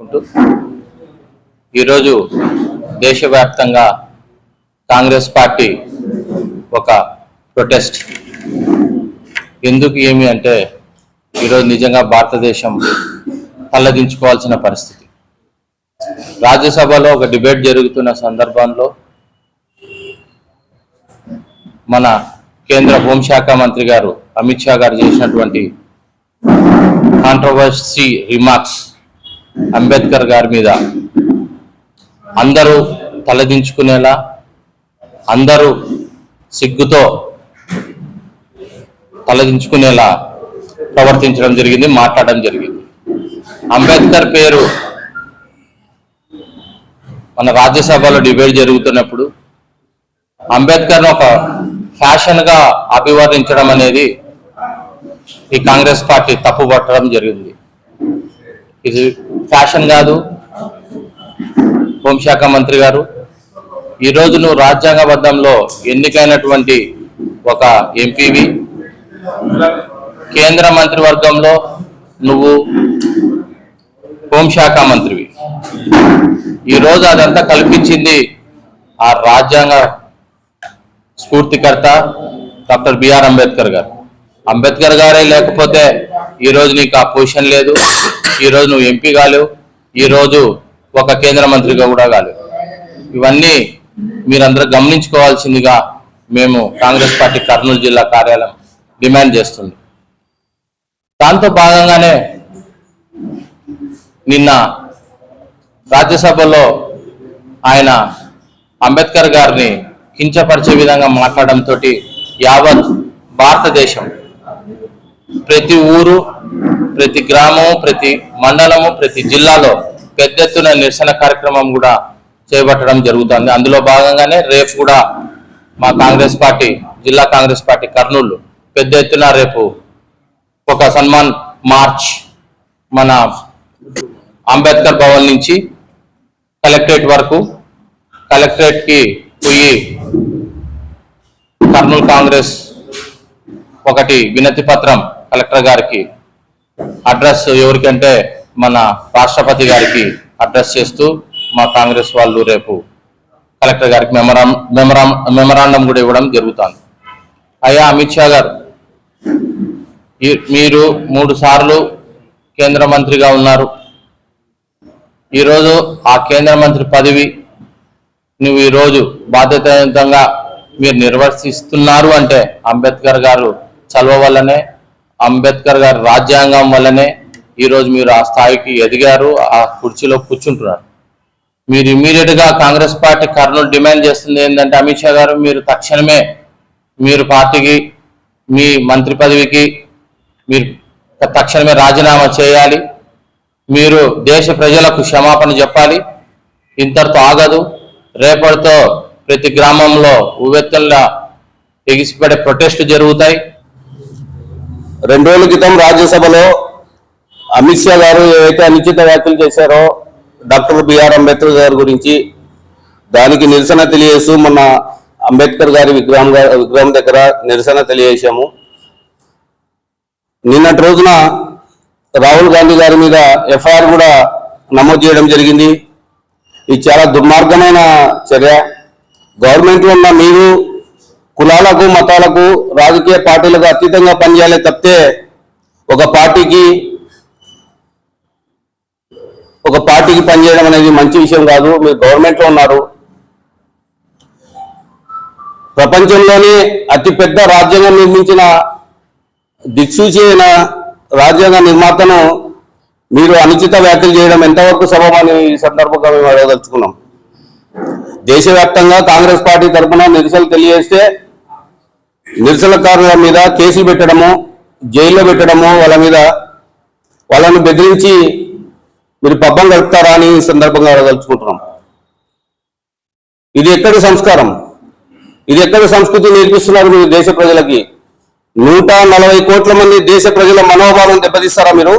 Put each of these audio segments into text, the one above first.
ఉంటూ ఈరోజు దేశవ్యాప్తంగా కాంగ్రెస్ పార్టీ ఒక ప్రొటెస్ట్. ఎందుకు ఏమి అంటే ఈరోజు నిజంగా భారతదేశం తల్లదించుకోవాల్సిన పరిస్థితి. రాజ్యసభలో ఒక డిబేట్ జరుగుతున్న సందర్భంలో మన కేంద్ర హోంశాఖ మంత్రి గారు అమిత్ షా గారు చేసినటువంటి కాంట్రవర్సీ రిమార్క్స్ అంబేద్కర్ గారి మీద అందరూ తలదించుకునేలా అందరూ సిగ్గుతో తలదించుకునేలా ప్రవర్తించడం జరిగింది మాట్లాడడం జరిగింది. అంబేద్కర్ పేరు మన రాజ్యసభలో డిబేట్ జరుగుతున్నప్పుడు అంబేద్కర్ను ఒక ఫ్యాషన్గా అభివర్ణించడం అనేది ఈ కాంగ్రెస్ పార్టీ తప్పు పట్టడం జరిగింది. ఇది ఫ్యాషన్ కాదు. హోంశాఖ మంత్రి గారు ఈ నువ్వు రాజ్యాంగబద్ధంలో ఎన్నికైనటువంటి ఒక ఎంపీవి కేంద్ర మంత్రివర్గంలో నువ్వు హోంశాఖ మంత్రివి. ఈ రోజు అదంతా కల్పించింది ఆ రాజ్యాంగ స్ఫూర్తికర్త డాక్టర్ బిఆర్ అంబేద్కర్ గారు. అంబేద్కర్ గారే లేకపోతే ఈ రోజు నీకు ఆ పొజిషన్ లేదు ఈ రోజు నువ్వు ఎంపీ కాలేవు ఈ రోజు ఒక కేంద్ర మంత్రిగా కూడా కాలేవు. ఇవన్నీ మీరందరూ గమనించుకోవాల్సిందిగా మేము కాంగ్రెస్ పార్టీ కర్నూలు జిల్లా కార్యాలయం డిమాండ్ చేస్తుంది. దాంతో భాగంగానే నిన్న రాజ్యసభలో ఆయన అంబేద్కర్ గారిని కించపరిచే విధంగా మాట్లాడడంతో యావత్ భారతదేశం ప్రతి ఊరు ప్రతి గ్రామము ప్రతి మండలము ప్రతి జిల్లాలో పెద్ద ఎత్తున నిరసన కార్యక్రమం కూడా చేపట్టడం జరుగుతుంది. అందులో భాగంగానే రేపు కూడా మా కాంగ్రెస్ పార్టీ జిల్లా కాంగ్రెస్ పార్టీ కర్నూలు పెద్ద ఎత్తున రేపు ఒక సన్మాన్ మార్చ్ మన అంబేద్కర్ భవన్ నుంచి కలెక్టరేట్ వరకు కలెక్టరేట్కి పోయి కర్నూలు కాంగ్రెస్ ఒకటి వినతి పత్రం కలెక్టర్ గారికి. అడ్రస్ ఎవరికంటే మన రాష్ట్రపతి గారికి అడ్రస్ చేస్తూ మా కాంగ్రెస్ వాళ్ళు రేపు కలెక్టర్ గారికి మెమరా మెమరా మెమరాండం కూడా ఇవ్వడం జరుగుతుంది. అయ్యా అమిత్ షా గారు మీరు మూడు సార్లు కేంద్ర మంత్రిగా ఉన్నారు. ఈరోజు ఆ కేంద్ర మంత్రి పదవి నువ్వు ఈరోజు బాధ్యతాయుతంగా మీరు నిర్వర్తిస్తున్నారు అంటే అంబేద్కర్ గారు చలవ వల్లనే అంబేద్కర్ గారి రాజ్యాంగం వల్లనే ఈరోజు మీరు ఆ స్థాయికి ఎదిగారు ఆ కుర్చీలో కూర్చుంటున్నారు. మీరు ఇమీడియట్గా కాంగ్రెస్ పార్టీ కర్నూలు డిమాండ్ చేస్తుంది ఏంటంటే అమిత్ షా గారు మీరు తక్షణమే మీరు పార్టీకి మీ మంత్రి పదవికి మీరు తక్షణమే రాజీనామా చేయాలి. మీరు దేశ ప్రజలకు క్షమాపణ చెప్పాలి. ఇంతటితో ఆగదు. రేపటితో ప్రతి గ్రామంలో ఉవ్వెత్తుల ఎగిసిపడే ప్రొటెస్ట్ జరుగుతాయి. రెండు రోజుల క్రితం రాజ్యసభలో అమిత్ షా గారు ఏవైతే అనుచిత వ్యాఖ్యలు చేశారో డాక్టర్ బిఆర్ అంబేద్కర్ గారి గురించి దానికి నిరసన తెలియజేస్తూ మొన్న అంబేద్కర్ గారి విగ్రహం విగ్రహం దగ్గర నిరసన తెలియజేశాము. నిన్నటి రోజున రాహుల్ గాంధీ గారి మీద ఎఫ్ఐఆర్ కూడా నమోదు చేయడం జరిగింది. ఇది చాలా దుర్మార్గమైన చర్య. గవర్నమెంట్లో ఉన్న మీరు కులాలకు మతాలకు రాజకీయ పార్టీలకు అతీతంగా పనిచేయాలి తప్పితే ఒక పార్టీకి ఒక పార్టీకి పనిచేయడం అనేది మంచి విషయం కాదు. మీరు గవర్నమెంట్లో ఉన్నారు. ప్రపంచంలోనే అతిపెద్ద రాజ్యాంగం నిర్మించిన దిక్సూచి అయిన రాజ్యాంగ నిర్మాతను మీరు అనుచిత వ్యాఖ్యలు చేయడం ఎంతవరకు సభమని ఈ సందర్భంగా మేము అడగదలుచుకున్నాం. దేశవ్యాప్తంగా కాంగ్రెస్ పార్టీ తరఫున నిరసనలు తెలియజేస్తే నిరసనకారుల మీద కేసులు పెట్టడము జైల్లో పెట్టడము వాళ్ళ మీద వాళ్ళను బెదిరించి మీరు పబ్బం గడుపుతారా అని సందర్భంగా అడగదలుచుకుంటున్నాం. ఇది ఎక్కడి సంస్కారం? ఇది ఎక్కడి సంస్కృతి నేర్పిస్తున్నారు మీరు దేశ ప్రజలకి? నూట నలభై కోట్ల మంది దేశ ప్రజల మనోభావం దెబ్బతీస్తారా మీరు?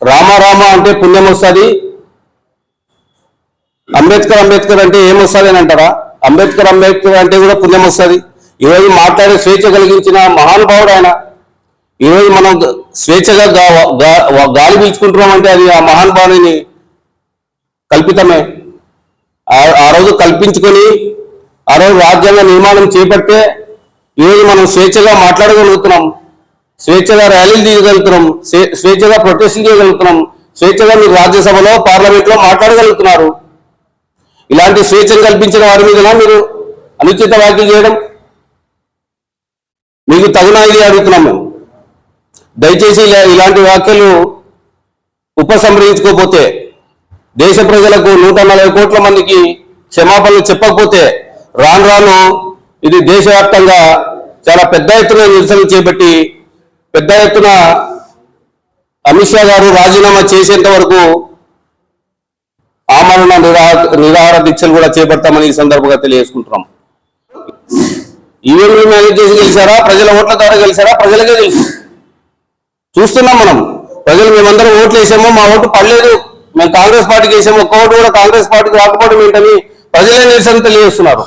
రామారామ అంటే పుణ్యం వస్తుంది అంబేద్కర్ అంబేద్కర్ అంటే ఏమొస్తుంది అని అంటారా? అంబేద్కర్ అంబేద్కర్ అంటే కూడా పుణ్యం వస్తుంది ఈరోజు మాట్లాడే స్వేచ్ఛ కలిగించిన మహానుభావుడు ఆయన. ఈరోజు మనం స్వేచ్ఛగా గాలి పీల్చుకుంటున్నాం అంటే అది ఆ మహానుభావుని కల్పితమే. ఆ- ఆ రోజు కల్పించుకొని ఆ రోజు రాజ్యాంగ నిర్మాణం చేపట్టే ఈరోజు మనం స్వేచ్ఛగా మాట్లాడగలుగుతున్నాం. స్వేచ్ఛగా ర్యాలీలు తీయగలుగుతున్నాం. స్వే- స్వేచ్ఛగా ప్రొటెస్ట్ చేయగలుగుతున్నాం. స్వేచ్ఛగా మీరు రాజ్యసభలో పార్లమెంట్లో మాట్లాడగలుగుతున్నారు. ఇలాంటి స్వేచ్ఛను కల్పించిన వారి మీద మీరు అనుచిత వ్యాఖ్యలు చేయడం? మీకు తగిన ఇది అడుగుతున్నాం మేము దయచేసి ఇలా- ఇలాంటి వ్యాఖ్యలు ఉపసంహరించుకోకపోతే దేశ ప్రజలకు నూట నలభై కోట్ల మందికి క్షమాపణలు చెప్పకపోతే రాను రాను ఇది దేశవ్యాప్తంగా చాలా పెద్ద ఎత్తున నిరసన చేపట్టి పెద్ద ఎత్తున అమిత్ షా గారు రాజీనామా చేసేంత వరకు ఆమరణ నిరాహార దీక్షలు కూడా చేపడతామని ఈ సందర్భంగా తెలియజేసుకుంటున్నాం. ఈవీఎంలు మేనేజ్ చేసి గెలిచారా? ప్రజల ఓట్ల ద్వారా గెలిచారా? ప్రజలకే తెలుసు. చూస్తున్నాం మనం. ప్రజలు మేమందరం ఓట్లు వేసాము మా ఓటు పడలేదు. మేము కాంగ్రెస్ పార్టీకి వేసాము ఒక్క ఓటు కూడా కాంగ్రెస్ పార్టీకి రాకపోవడం ఏంటని ప్రజలే నిరసన తెలియజేస్తున్నారు.